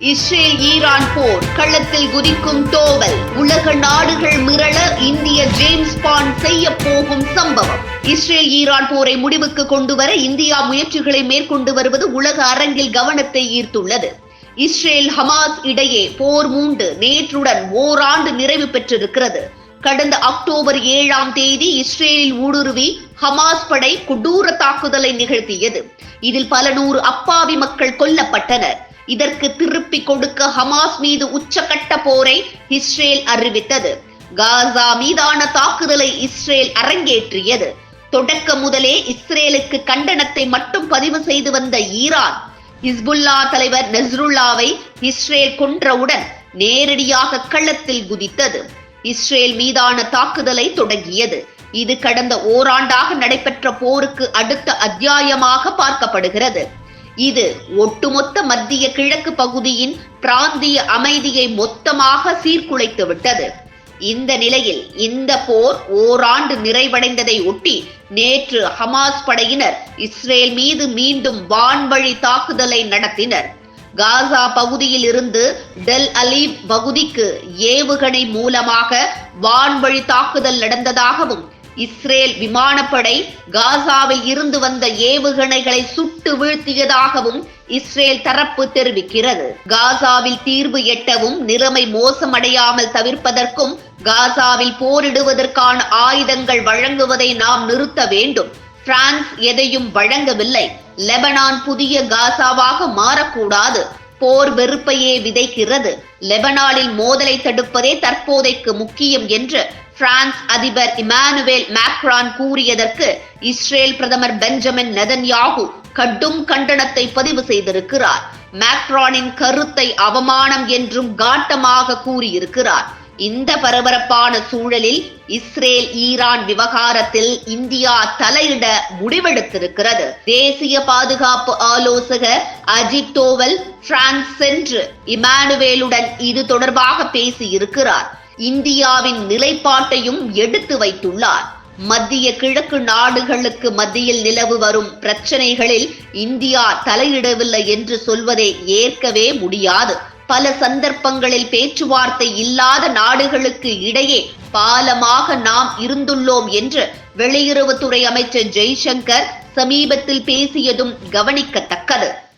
Israel Iran போர் களத்தில் குதிக்கும் தோவல் உலக நாடுகள் மிரள இந்திய ஜேம்ஸ் பாண்ட் செய்ய போகும் சம்பவம். இஸ்ரேல் ஈரான் போரை முடிவுக்கு கொண்டுவர இந்தியா முயற்சிகளை மேற்கொண்டு வருவது உலக அரங்கில் கவனத்தை ஈர்த்துள்ளது. இஸ்ரேல் ஹமாஸ் இடையே போர் மூண்டு நேற்றுடன் ஓராண்டு நிறைவு பெற்றிருக்கிறது. கடந்த அக்டோபர் ஏழாம் தேதி இஸ்ரேலில் ஊடுருவி ஹமாஸ் படை கொடூர தாக்குதலை நிகழ்த்தியது. இதில் பல நூறு அப்பாவி மக்கள் கொல்லப்பட்டனர். இதற்கு திருப்பி கொடுக்க ஹமாஸ் மீது உச்சகட்ட போரை இஸ்ரேல் அறிவித்தது. காசா மீதான தாக்குதலை இஸ்ரேல் அரங்கேற்றியது. தொடக்க முதலே இஸ்ரேலுக்கு கண்டனத்தை மட்டும் பதிவு செய்து வந்த ஈரான் ஹிஸ்புல்லா தலைவர் நஸ்ருல்லாவை இஸ்ரேல் கொன்றவுடன் நேரடியாக களத்தில் குதித்தது. இஸ்ரேல் மீதான தாக்குதலை தொடங்கியது. இது கடந்த ஓராண்டாக நடைபெற்ற போருக்கு அடுத்த அத்தியாயமாக பார்க்கப்படுகிறது. இது ஒட்டுமொத்த மத்திய கிழக்கு பகுதியின் பிராந்திய அமைதியை மொத்தமாக சீர்குலைத்து விட்டது. இந்த நிலையில் இந்த போர் ஓராண்டு நிறைவடைந்ததை ஒட்டி நேற்று ஹமாஸ் படையினர் இஸ்ரேல் மீது மீண்டும் வான்வழி தாக்குதலை நடத்தினர். காசா பகுதியில் இருந்து டெல் அலீப் பகுதிக்கு ஏவுகணை மூலமாக வான்வழி தாக்குதல் நடந்ததாகவும் இஸ்ரேல் விமானப்படை காசாவில் இருந்து வந்த ஏவுகணைகளை சுட்டு வீழ்த்தியதாகவும் இஸ்ரேல் தரப்பு தெரிவிக்கிறது. காசாவில் தீர்வு எட்டவும் நிலைமை மோசமடையாமல் தவிர்ப்பதற்கும் காசாவில் போரிடுவதற்கான ஆயுதங்கள் வழங்குவதை நாம் நிறுத்த வேண்டும். பிரான்ஸ் எதையும் வழங்கவில்லை. லெபனான் புதிய காசாவாக மாறக்கூடாது. போர் வெறுப்பையே விதைக்கிறது. லெபனானில் மோதலை தடுப்பதே தற்போதைக்கு முக்கியம் என்று பிரான்ஸ் அதிபர் இமானுவேல் மேக்ரான் கூறியதற்கு இஸ்ரேல் பிரதமர் பெஞ்சமின் நெதன்யாகு கடும் கண்டனத்தை பதிவு செய்திருக்கிறார். மேக்ரானின் கருத்தை அவமானம் என்றும் காட்டமாக கூறியிருக்கிறார். இந்த பரபரப்பான சூழலில் இஸ்ரேல் ஈரான் விவகாரத்தில் இந்தியா தலையிட முடிவெடுத்திருக்கிறது. தேசிய பாதுகாப்பு ஆலோசகர் அஜித் தோவல் பிரான்ஸ் சென்று இமானுவேலுடன் இது தொடர்பாக பேசியிருக்கிறார். இந்தியாவின் நிலைப்பாட்டையும் எடுத்து வைத்துள்ளார். மத்திய கிழக்கு நாடுகளுக்கு மத்தியில் நிலவு வரும் பிரச்சனைகளில் இந்தியா தலையிடவில்லை என்று சொல்வதை ஏற்கவே முடியாது. பல சந்தர்ப்பங்களில் பேச்சுவார்த்தை இல்லாத நாடுகளுக்கு இடையே பாலமாக நாம் இருந்துள்ளோம் என்று வெளியுறவுத்துறை அமைச்சர் ஜெய்சங்கர் சமீபத்தில் பேசியதும் கவனிக்கத்தக்கது.